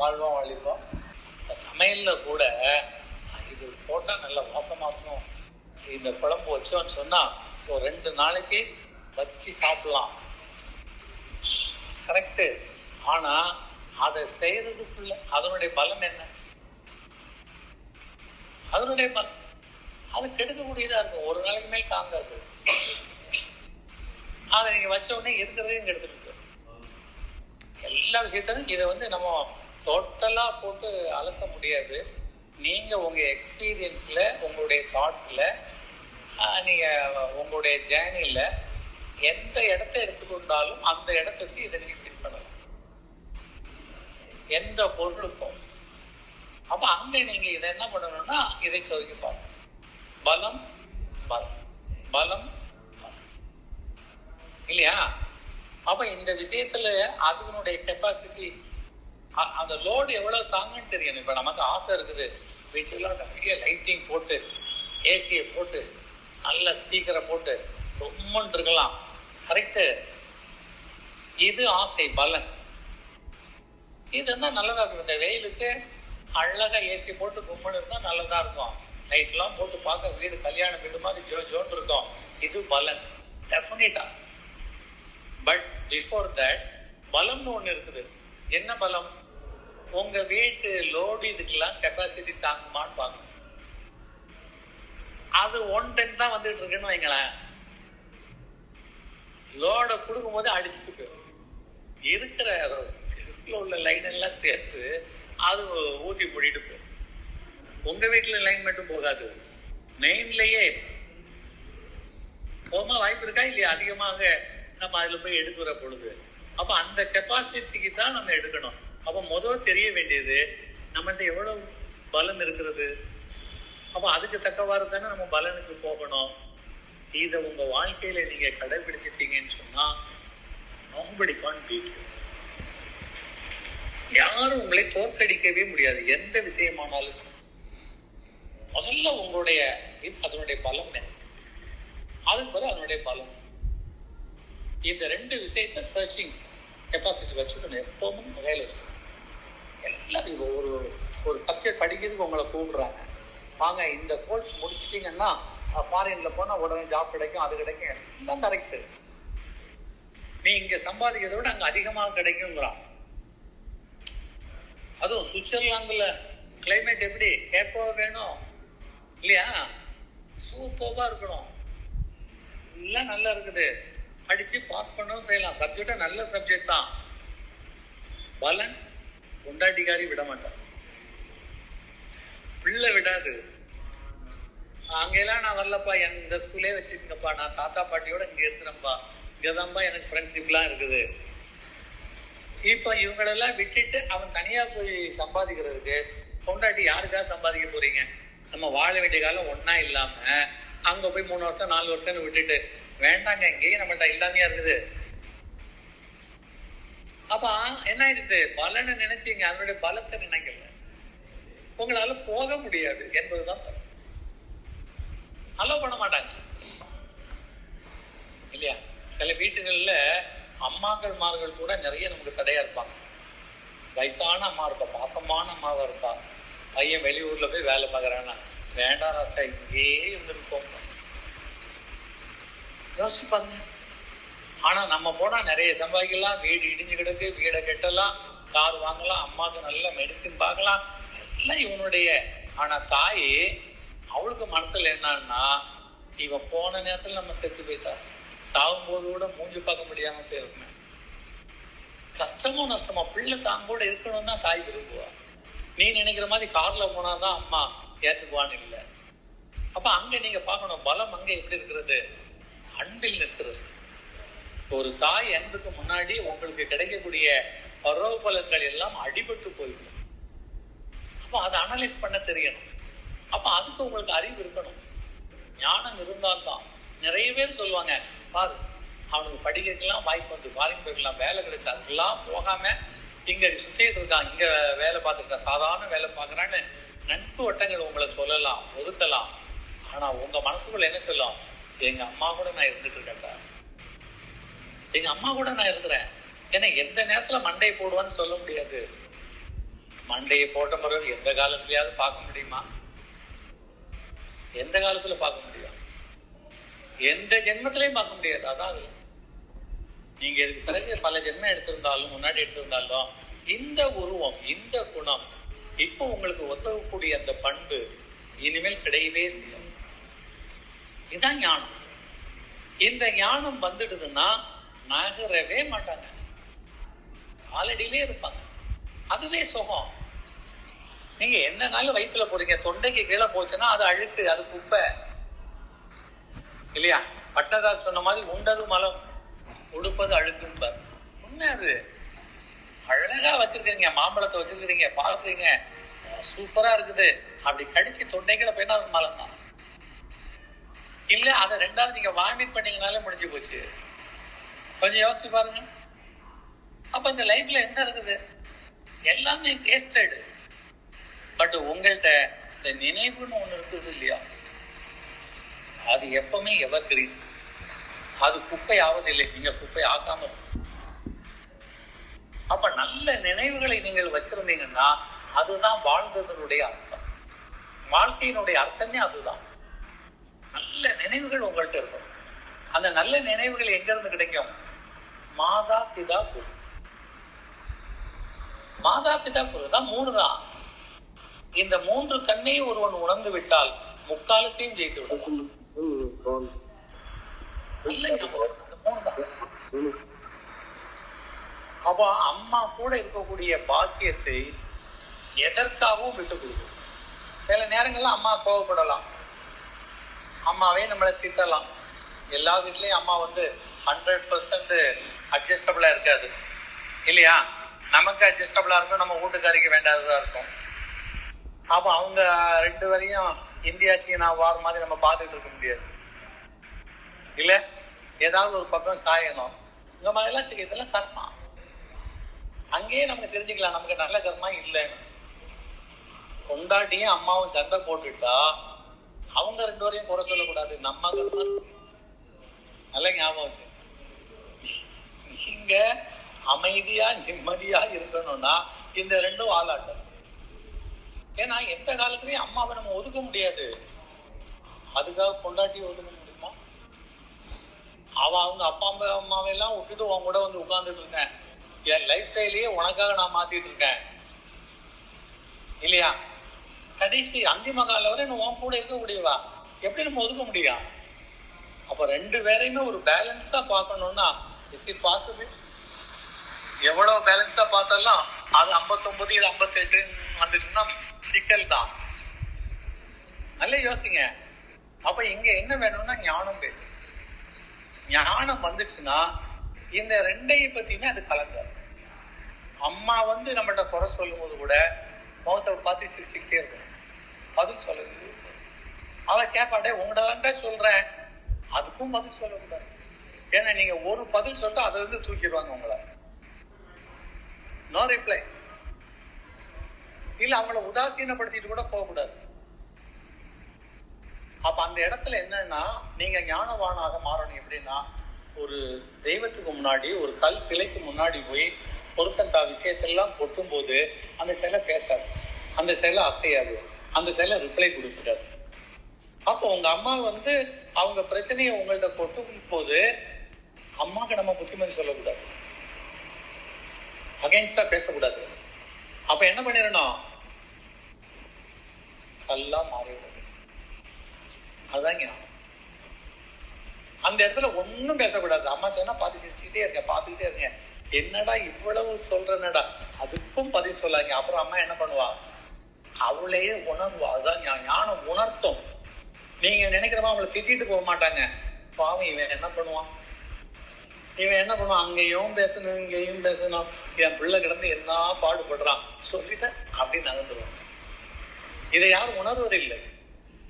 வாழ்வோம் அழிப்போம் சமையல்ல கூட இது போட்டா நல்ல வாசமா இருக்கும். இந்த குழம்பு வச்சோம்னு சொன்னா ஒரு ரெண்டு நாளைக்கு வச்சு சாப்பிடலாம். கரெக்டு ஆனா அதை செய்யறதுக்குள்ள அதனுடைய பலம் என்ன? அதனுடைய பலம் அது கெடுக்கக்கூடியதா இருக்கும். ஒரு நாளைக்கு மேல் தாங்காது. அதை நீங்க வச்ச உடனே இருக்கிறதையும் கெடுத்துருக்கு எல்லா விஷயத்திலும் இதை வந்து நம்ம டோட்டலா போட்டு அலச முடியாது. நீங்க உங்க எக்ஸ்பீரியன்ஸ்ல உங்களுடைய தாட்ஸ்ல நீங்க உங்களுடைய ஜேர்னில எந்த இடத்த எடுத்துக்கொண்டாலும் அந்த இடத்துக்கு இதை நீங்க ஃபிட் பண்ணலாம். எந்த பொருளுக்கும். அப்ப அங்க நீங்க இதை என்ன பண்ணணும்னா இதை சொல்லி பலம் பலம். பலம் பலம். இல்லையா? அப்ப இந்த விஷயத்துல அதனுடைய கெப்பாசிட்டி அந்த லோடு எவ்வளவு தாங்கன்னு தெரியணும் இப்ப நமக்கு ஆசை இருக்குது. வீட்டுலாம் நிறைய லைட்டிங் போட்டு ஏசியை போட்டு நல்ல ஸ்பீக்கரை போட்டு ரொம்ப இருக்கலாம். கரெக்டு இது ஆசை பலன். இது என்ன நல்லதா இருக்கும்? இந்த வெயிலுக்கு அழகா ஏசி போட்டு கும்மன் இருந்தா நல்லதா இருக்கும். நைட்லாம் எல்லாம் போட்டு பார்க்க வீடு கல்யாண வீடு மாதிரி ஜோ ஜோன் இருக்கும். இது பலன். டெஃபினட்டா பட் பிஃபோர் தட் பலம்னு ஒன்று இருக்குது. என்ன பலம்? உங்க வீட்டு லோடு இதுக்கெல்லாம் கெப்பாசிட்டி தாங்குமான்னு பார்க்கணும். அது ஒன் டென் தான் வந்துட்டு இருக்குன்னு வைங்களேன். லோட கொடுக்கும் போது அடிச்சுட்டு போயிடும். இருக்கிற இருக்குள்ள உள்ள லைன் எல்லாம் சேர்த்து அது ஊத்தி மூடிட்டு போயிடும். உங்க வீட்டுல லைன் மட்டும் போகாது. மெயின்லயே போமா வாய்ப்பு இருக்கா இல்லையா? அதிகமாக நம்ம அதுல போய் எடுக்கிற பொழுது. அப்ப அந்த கெப்பாசிட்டிக்கு தான் நம்ம எடுக்கணும். அப்ப முதல் தெரிய வேண்டியது நம்மகிட்ட எவ்வளவு பலன் இருக்கிறது? அப்ப அதுக்கு தக்கவாறு தானே நம்ம பலனுக்கு போகணும்? இதை உங்க வாழ்க்கையில நீங்க கடைபிடிச்சிட்டீங்கன்னு சொன்னா நோம்படி கான் பீட் யாரும் உங்களை தோற்கடிக்கவே முடியாது எந்த விஷயமானாலும். முதல்ல உங்களுடைய அதனுடைய பலம் அதுக்கு பிறகு அதனுடைய பலம். இந்த ரெண்டு விஷயத்த சர்ச்சிங் கெப்பாசிட்டி வச்சுக்கணும் எப்பவும் வகையில் வச்சுக்கணும் எல்லாம் இப்போ ஒரு ஒரு சப்ஜெக்ட் படிக்கிறதுக்கு உங்களை கூப்பிடுறாங்க. வாங்க இந்த கோர்ஸ் முடிச்சிட்டீங்கன்னா ஃபாரின்ல போனால் உடனே ஜாப் கிடைக்கும் அது கிடைக்கும். எல்லாம் கரெக்டு நீ இங்கே சம்பாதிக்கிறத விட அங்கே அதிகமாக கிடைக்குங்கிறான். அதுவும் சுவிட்சர்லாந்தில் கிளைமேட் எப்படி? கேட்கவா வேணும்? இல்லையா? சூப்பர்வா இருக்கணும். எல்லாம் நல்லா இருக்குது. படித்து பாஸ் பண்ணவும் செய்யலாம். சப்ஜெக்டாக நல்ல சப்ஜெக்ட் தான். பலன் பொண்டாட்டிக்காரி விட மாட்டான் பிள்ளை விடாது. அங்கெல்லாம் நான் வரலப்பா என் இந்த ஸ்கூலே வச்சிருக்கப்பா நான் தாத்தா பாட்டியோட இங்க இருக்கிறேன்ப்பா. இங்கதான்ப்பா எனக்கு ஃப்ரெண்ட்ஷிப்லாம் இருக்குது. இப்ப இவங்களெல்லாம் விட்டுட்டு அவன் தனியா போய் சம்பாதிக்கிறதுக்கு பொண்டாட்டி யாருக்காக சம்பாதிக்க போறீங்க? நம்ம வாழ வேண்டிய காலம் ஒன்னா இல்லாம அங்க போய் மூணு வருஷம் நாலு வருஷம்னு விட்டுட்டு வேண்டாங்க இங்கேயும் நம்மகிட்ட இல்லாமையா இருக்குது. ஆமா என்ன ஆயிடுது? பலனை நினைச்சீங்க. அதனுடைய பலத்தை நினைக்கல. உங்களால போக முடியாது என்பதுதான் அலோ பண்ண மாட்டாங்க. இல்லையா? சில வீட்டுகள்ல அம்மாக்கள் மார்கள் கூட நிறைய நமக்கு தடையா இருப்பாங்க. வயசான அம்மா இருப்பா பாசமான அம்மாவா இருப்பா. பையன் வெளியூர்ல போய் வேலை பார்க்கறானா வேண்டாம் ராசா இங்கேயே இருந்திருப்போம் யோசிப்பாங்க. ஆனா நம்ம போனா நிறைய சம்பாதிக்கலாம். வீடு இடிஞ்சு கிடக்கு வீடை கெட்டலாம் கார் வாங்கலாம் அம்மாவுக்கு நல்ல மெடிசின் பார்க்கலாம். எல்லாம் இவனுடைய. ஆனா தாய் அவளுக்கு மனசுல என்னன்னா இவன் போன நேரத்துல நம்ம செத்து போயிட்டா. சாகும் போது கூட மூஞ்சி பார்க்க முடியாம போயிருக்கேன் கஷ்டமோ நஷ்டமா பிள்ளை தான் கூட இருக்கணும்னா தாய் விரும்புவா. நீ நினைக்கிற மாதிரி கார்ல போனாதான் அம்மா ஏத்துக்குவான்னு இல்லை. அப்ப அங்க நீங்க பார்க்கணும் பலம் அங்க எப்படி இருக்கிறது? அன்பில் நிற்கிறது. ஒரு தாய் அன்புக்கு முன்னாடி உங்களுக்கு கிடைக்கக்கூடிய பருவ பலன்கள் எல்லாம் அடிபட்டு போயிடும் அப்ப அதை அனலைஸ் பண்ண தெரியணும். அப்ப அதுக்கு உங்களுக்கு அறிவு இருக்கணும். ஞானம் இருந்தால்தான் நிறைய பேர் சொல்லுவாங்க பாரு அவனுக்கு படிக்கிறதுக்கெல்லாம் வாய்ப்பு வந்து ஃபாரின் போய்க்கலாம் வேலை கிடைச்சா அதுக்கெல்லாம் போகாம இங்க சுத்திட்டு இருக்கான். இங்க வேலை பார்த்துருக்கான் சாதாரண வேலை பார்க்கறான்னு நட்பு வட்டங்கள் உங்களை சொல்லலாம் ஒதுக்கலாம். ஆனா உங்க மனசுக்குள்ள என்ன சொல்லும்? எங்க அம்மா கூட நான் இருந்துட்டு இருக்கேன் எங்க அம்மா கூட நான் இருக்கிறேன் ஏன்னா எந்த நேரத்துல மண்டை போடுவான்னு சொல்ல முடியாது. மண்டையை போட்ட பிறகு எந்த காலத்திலயாவது பார்க்க முடியுமா? எந்த காலத்துல பார்க்க முடியும்? எந்த ஜென்மத்திலையும் பார்க்க முடியாது. அதான் அது. நீங்க இதுக்கு பிறகு பல ஜென்மம் எடுத்திருந்தாலும் முன்னாடி எடுத்திருந்தாலும் இந்த உருவம் இந்த குணம் இப்போ உங்களுக்கு உதவக்கூடிய அந்த பண்பு இனிமேல் கிடையவே செய்யும் இதுதான் ஞானம். இந்த ஞானம் வந்துடுதுன்னா நகரவே மாட்டாங்க. காலடியிலே இருப்பாங்க. அதுவே சுகம். நீங்க என்னனாலும் வயிற்றுல போறீங்க? தொண்டைக்கு கீழே போச்சுன்னா அது அழுக்கு அது குப்பை. இல்லையா? பட்டதார் சொன்ன மாதிரி உண்டது மலம் உடுப்பது அழுக்கும்பார் உண்மை அது? அழகா வச்சிருக்கீங்க மாம்பழத்தை வச்சிருக்கீங்க பாக்குறீங்க சூப்பரா இருக்குது. அப்படி கடிச்சு தொண்டைக்குள்ள போயினா அது மலம் தான் இல்ல அதை ரெண்டாவது நீங்க வாமிட் பண்ணீங்கனாலே முடிஞ்சு போச்சு. கொஞ்சம் யோசிச்சு பாருங்க. அப்ப இந்த லைஃப்ல என்ன இருக்குது? எல்லாமே வேஸ்டடு பட் உங்கள்கிட்ட இந்த நினைவுன்னு ஒண்ணு இருக்குது இல்லையா? அது எப்பவுமே எவர்கிரீன் அது குப்பை ஆவதில்லை நீங்க குப்பை ஆக்காம அப்ப நல்ல நினைவுகளை நீங்கள் வச்சிருந்தீங்கன்னா அதுதான் வாழ்ந்ததனுடைய அர்த்தம். வாழ்க்கையினுடைய அர்த்தமே அதுதான். நல்ல நினைவுகள் உங்கள்கிட்ட இருக்கும். அந்த நல்ல நினைவுகள் எங்க இருந்து கிடைக்கும்? மாதா பிதா குரு. மாதா பிதா குரு தான் மூணு தான். இந்த மூன்று தன்மையை ஒருவன் உணர்ந்து விட்டால் முக்காலத்தையும் ஜெயித்து விடுவான் அப்ப அம்மா கூட இருக்கக்கூடிய பாக்கியத்தை எதற்காகவும் விட்டு கொடுக்கும். சில நேரங்கள்ல அம்மா கோவப்படலாம். அம்மாவே நம்மளை திட்டலாம். எல்லா வீட்லயும் அம்மா வந்து ஹண்ட்ரட் பர்சன்ட் அட்ஜஸ்டபிளா இருக்காது. இல்லையா? நமக்கு அட்ஜஸ்டபிளாக இருக்கும் நம்ம வீட்டுக்காரிக்கு வேண்டாததா இருக்கும் அப்ப அவங்க ரெண்டு வரையும் இந்தியா சீனா வார் மாதிரி நம்ம பார்த்துட்டு இருக்க முடியாது. இல்ல? ஏதாவது ஒரு பக்கம் சாயணும். இந்த மாதிரி எல்லாம் செய்ய இதெல்லாம் கர்மா. அங்கேயே நம்ம தெரிஞ்சுக்கலாம் நமக்கு நல்ல கர்மா இல்லைன்னு. கொண்டாட்டியும் அம்மாவும் சண்டை போட்டுட்டா அவங்க ரெண்டு வரையும் குறை சொல்லக்கூடாது. நம்ம கர்மா நல்ல ஞாபகம் வச்சு இங்க அமைதியா நிம்மதியா இருக்கணும்னா இந்த ரெண்டும் ஆளாட்டம். ஏன்னா எந்த காலத்துலயும் அம்மாவை நம்ம ஒதுக்க முடியாது. அதுக்காக பொண்டாட்டி ஒதுக்க முடியுமா? அவ அவங்க அப்பா அம்மா அம்மாவை எல்லாம் விட்டுட்டு உன் கூட வந்து உட்கார்ந்துட்டு இருக்கேன். என் லைஃப் ஸ்டைலையே உனக்காக நான் மாத்திட்டு இருக்கேன். இல்லையா? கடைசி அந்திம காலம் வரை நான் உன் கூட இருக்க முடியவா எப்படி நம்ம ஒதுக்க முடியும்? அப்ப ரெண்டு பேரையுமே ஒரு பேலன்ஸா பார்க்கணும்னா இஸ் இட் பாசிபிள் எவ்வளவு பேலன்ஸா பார்த்தாலும் அது 59 இது 58 வந்துச்சுன்னா சிக்கல் தான். நல்ல யோசிங்க. அப்ப இங்க என்ன வேணும்னா ஞானம் வேணும். ஞானம் வந்துச்சுன்னா இந்த ரெண்டையும் பத்தியுமே அது கலங்க அம்மா வந்து நம்மகிட்ட குறை சொல்லும் போது கூட முகத்தை பார்த்து சிரிச்சுக்கிட்டே இருக்கணும் பதில் சொல்லுது அவ கேப்பாட்டே உங்கள்கிட்ட சொல்றேன். அதுக்கும் பதில் சொல்லக்கூடாது ஏன்னா நீங்க ஒரு பதில் சொல்லிட்டு அதை வந்து தூக்கிடுவாங்க உங்களை. நோ ரிப்ளை இல்ல அவங்கள உதாசீனப்படுத்திட்டு கூட போகக்கூடாது. அப்ப அந்த இடத்துல என்னன்னா நீங்க ஞானவானாக மாறணும் எப்படின்னா ஒரு தெய்வத்துக்கு முன்னாடி ஒரு கல் சிலைக்கு முன்னாடி போய் பொருத்தந்தா விஷயத்தெல்லாம் கொட்டும் போது அந்த சிலை பேசாது. அந்த சிலை அசையாது. அந்த சிலை ரிப்ளை கொடுத்துடாது. அப்போ உங்க அம்மா வந்து அவங்க பிரச்சனையை உங்கள்ட்ட கொட்டும் போது அம்மாக்கு நம்ம புத்திமதி சொல்லக்கூடாது. அகைன்ஸ்டா பேசக்கூடாது. அப்ப என்ன பண்ணிடணும்? எல்லாம் மாறிவிடும் அதுதான் ஞானம். அந்த இடத்துல ஒண்ணும் பேசக்கூடாது. அம்மா சொன்னா பாத்து சிரிச்சுக்கிட்டே இருக்கேன் பாத்துக்கிட்டே இருங்க. என்னடா இவ்வளவு சொல்றனடா? அதுக்கும் பதில் சொல்லாங்க அப்புறம் அம்மா என்ன பண்ணுவா? அவளே உணர்வா. அதுதான் ஞானம் உணர்த்தும். நீங்க நினைக்கிறமா அவங்களை திட்டிட்டு போக மாட்டாங்க. பாவம் இவன் என்ன பண்ணுவான்? இவன் என்ன பண்ணுவான்? அங்கேயும் பேசணும் இங்கேயும் பேசணும். என் பிள்ளை கிடந்து என்ன பாடுபடுறான்? சொல்லிட்டு அப்படி நகர்ந்துருவான். இதை யாரும் உணர்வதில்லை.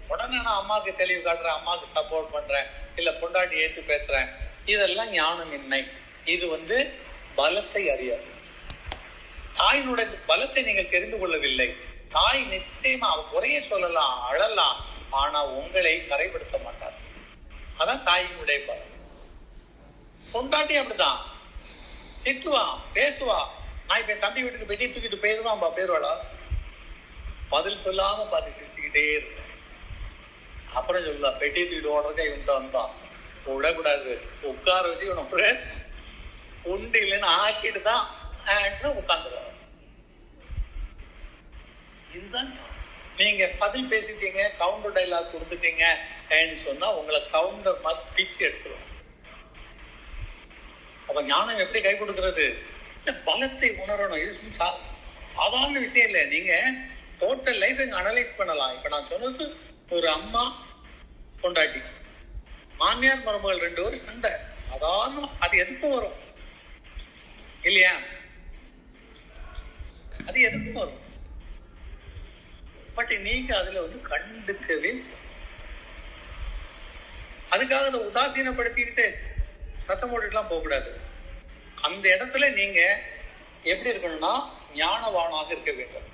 உடனே நான் அம்மாவுக்கு தெளிவு காட்டுறேன் அம்மாவுக்கு சப்போர்ட் பண்றேன் இல்ல பொண்டாட்டி ஏத்து பேசுறேன். இதெல்லாம் ஞானமின்மை இது வந்து பலத்தை அறியாது. தாயினுடைய பலத்தை நீங்கள் தெரிந்து கொள்ளவில்லை. தாய் நிச்சயமா அவ குறைய சொல்லலாம் அழலாம். ஆனா உங்களை கரைப்படுத்த மாட்டார். அதான் தாயினுடைய பலம் பொண்டாட்டி அப்படிதான் திட்டுவான் பேசுவா. நான் இப்ப தம்பி வீட்டுக்கு பெட்டி தூக்கிட்டு போயிருவான்பா பேருவாளா? பதில் சொல்லாம பார்த்து சிரிச்சுக்கிட்டே இருப்பேன். அப்புறம் சொல்லா பெட்டி தூக்கிட்டு ஓடுறக்க இவன் வந்தான். விடக்கூடாது. உட்கார வச்சு இவனை அப்படியே உண்டு இல்லைன்னு ஆக்கிட்டு தான் உட்காந்துருவாங்க இதுதான் நீங்க பதில் பேசிட்டீங்க கவுண்டர் டைலாக் கொடுத்துட்டீங்க சொன்னா உங்களை கவுண்டர் மாதிரி பிச்சு எடுத்துருவோம் அப்ப ஞானம் எப்படி கை கொடுக்கறது? பலத்தை உணரணும். இது சா- சாதாரண விஷயம் இல்லை. நீங்க டோட்டல் லைஃப் இங்க அனலைஸ் பண்ணலாம். இப்ப நான் சொன்னது ஒரு அம்மா கொண்டாட்டி மாமியார் மருமகள் ரெண்டு பேரும் சண்டை. சாதாரண அது எதுக்கும் வரும்? இல்லையா? அது எதுக்கும் வரும்? பட் நீங்க அதுல வந்து கண்டுக்கவே அதுக்காக அதை உதாசீனப்படுத்திக்கிட்டு சத்தம் போட்டுட்டுலாம் போகக்கூடாது. அந்த இடத்துல நீங்க எப்படி இருக்கணும்னா ஞானவானாக இருக்க வேண்டும்.